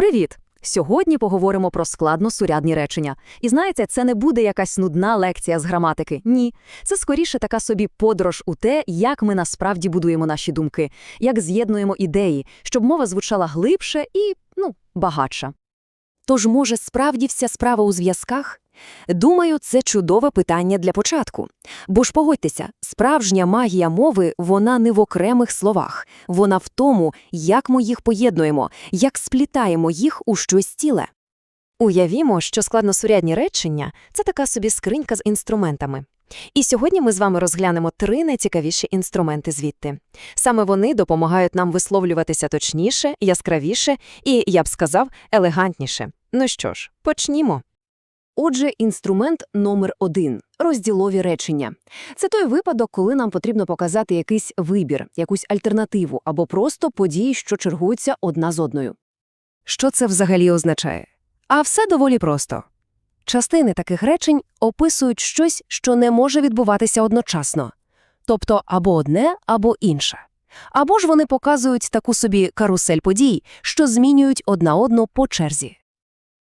Привіт! Сьогодні поговоримо про складно-сурядні речення. І знаєте, це не буде якась нудна лекція з граматики. Ні. Це скоріше така собі подорож у те, як ми насправді будуємо наші думки, як з'єднуємо ідеї, щоб мова звучала глибше і, ну, багатша. Тож, може, справді вся справа у зв'язках? Думаю, це чудове питання для початку. Бо ж погодьтеся, справжня магія мови, вона не в окремих словах. Вона в тому, як ми їх поєднуємо, як сплітаємо їх у щось ціле. Уявімо, що складносурядні речення – це така собі скринька з інструментами. І сьогодні ми з вами розглянемо три найцікавіші інструменти звідти. Саме вони допомагають нам висловлюватися точніше, яскравіше і, я б сказав, елегантніше. Ну що ж, почнімо. Отже, інструмент номер один – розділові речення. Це той випадок, коли нам потрібно показати якийсь вибір, якусь альтернативу або просто події, що чергуються одна з одною. Що це взагалі означає? А все доволі просто. Частини таких речень описують щось, що не може відбуватися одночасно. Тобто або одне, або інше. Або ж вони показують таку собі карусель подій, що змінюють одна одну по черзі.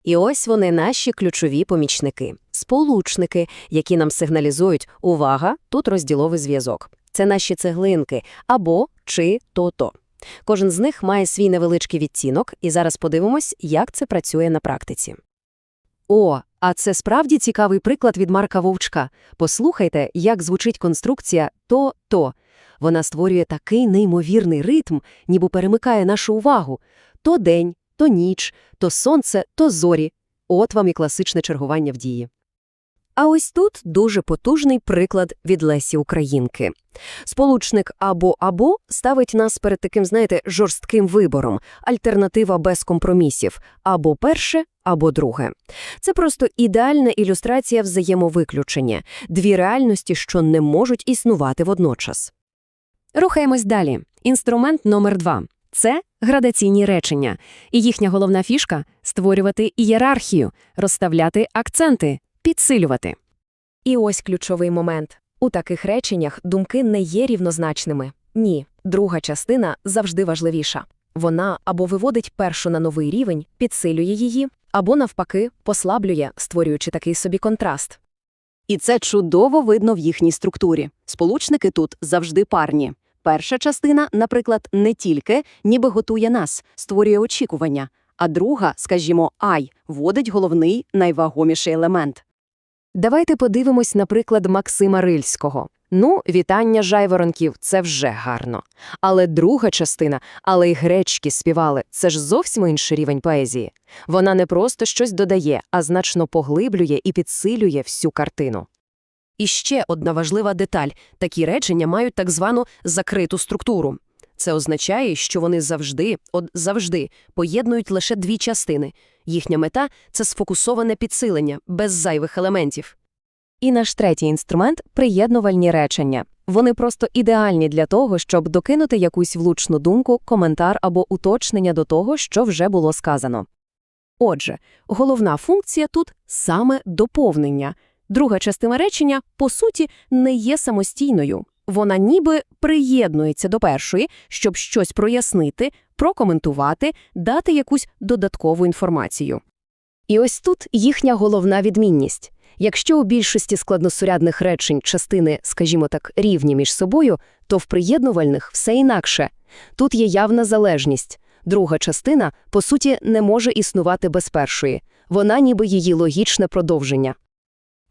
І ось вони наші ключові помічники – сполучники, які нам сигналізують «Увага, тут розділовий зв'язок». Це наші цеглинки або чи то-то. Кожен з них має свій невеличкий відтінок, і зараз подивимось, як це працює на практиці. О, а це справді цікавий приклад від Марка Вовчка. Послухайте, як звучить конструкція «то-то». Вона створює такий неймовірний ритм, ніби перемикає нашу увагу. То день, то ніч, то сонце, то зорі. От вам і класичне чергування в дії. А ось тут дуже потужний приклад від Лесі Українки. Сполучник «або-або» ставить нас перед таким, знаєте, жорстким вибором, альтернатива без компромісів – або перше, або друге. Це просто ідеальна ілюстрація взаємовиключення, дві реальності, що не можуть існувати водночас. Рухаємось далі. Інструмент номер два – це градаційні речення. І їхня головна фішка – створювати ієрархію, розставляти акценти, підсилювати. І ось ключовий момент. У таких реченнях думки не є рівнозначними. Ні, друга частина завжди важливіша. Вона або виводить першу на новий рівень, підсилює її, або, навпаки, послаблює, створюючи такий собі контраст. І це чудово видно в їхній структурі. Сполучники тут завжди парні. Перша частина, наприклад, не тільки ніби готує нас, створює очікування, а друга, скажімо, ай, вводить головний найвагоміший елемент. Давайте подивимось, наприклад, Максима Рильського. Ну, вітання жайворонків – це вже гарно. Але друга частина, але й гречки співали – це ж зовсім інший рівень поезії. Вона не просто щось додає, а значно поглиблює і підсилює всю картину. І ще одна важлива деталь – такі речення мають так звану закриту структуру. Це означає, що вони завжди, от завжди, поєднують лише дві частини. Їхня мета – це сфокусоване підсилення, без зайвих елементів. І наш третій інструмент – приєднувальні речення. Вони просто ідеальні для того, щоб докинути якусь влучну думку, коментар або уточнення до того, що вже було сказано. Отже, головна функція тут – саме доповнення. Друга частина речення, по суті, не є самостійною. Вона ніби приєднується до першої, щоб щось прояснити, прокоментувати, дати якусь додаткову інформацію. І ось тут їхня головна відмінність. Якщо у більшості складносурядних речень частини, скажімо так, рівні між собою, то в приєднувальних все інакше. Тут є явна залежність. Друга частина, по суті, не може існувати без першої. Вона ніби її логічне продовження.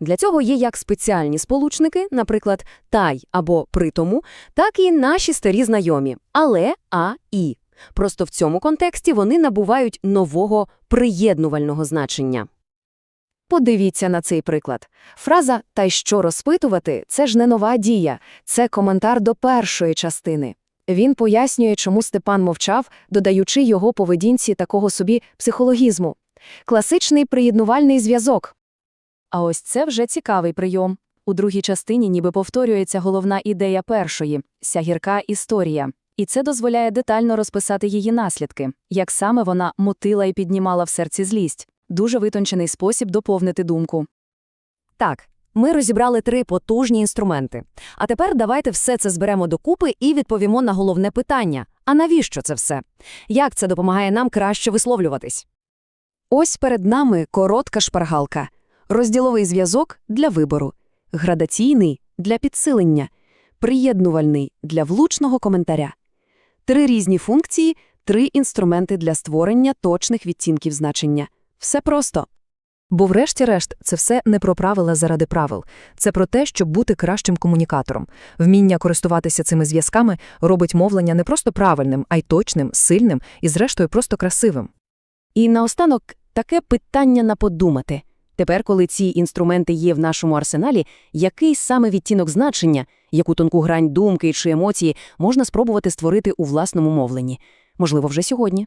Для цього є як спеціальні сполучники, наприклад, тай або притому, так і наші старі знайомі але, а, і. Просто в цьому контексті вони набувають нового приєднувального значення. Подивіться на цей приклад. Фраза «та й що розпитувати» – це ж не нова дія, це коментар до першої частини. Він пояснює, чому Степан мовчав, додаючи його поведінці такого собі психологізму. Класичний приєднувальний зв'язок. А ось це вже цікавий прийом. У другій частині ніби повторюється головна ідея першої – ся гірка історія. І це дозволяє детально розписати її наслідки, як саме вона мотила і піднімала в серці злість. Дуже витончений спосіб доповнити думку. Так, ми розібрали три потужні інструменти. А тепер давайте все це зберемо докупи і відповімо на головне питання. А навіщо це все? Як це допомагає нам краще висловлюватись? Ось перед нами коротка шпаргалка. Розділовий зв'язок для вибору, градаційний для підсилення, приєднувальний для влучного коментаря. Три різні функції, три інструменти для створення точних відтінків значення. Все просто. Бо врешті-решт це все не про правила заради правил. Це про те, щоб бути кращим комунікатором. Вміння користуватися цими зв'язками робить мовлення не просто правильним, а й точним, сильним і, зрештою, просто красивим. І наостанок таке питання на подумати. Тепер, коли ці інструменти є в нашому арсеналі, який саме відтінок значення, яку тонку грань думки чи емоції можна спробувати створити у власному мовленні? Можливо, вже сьогодні.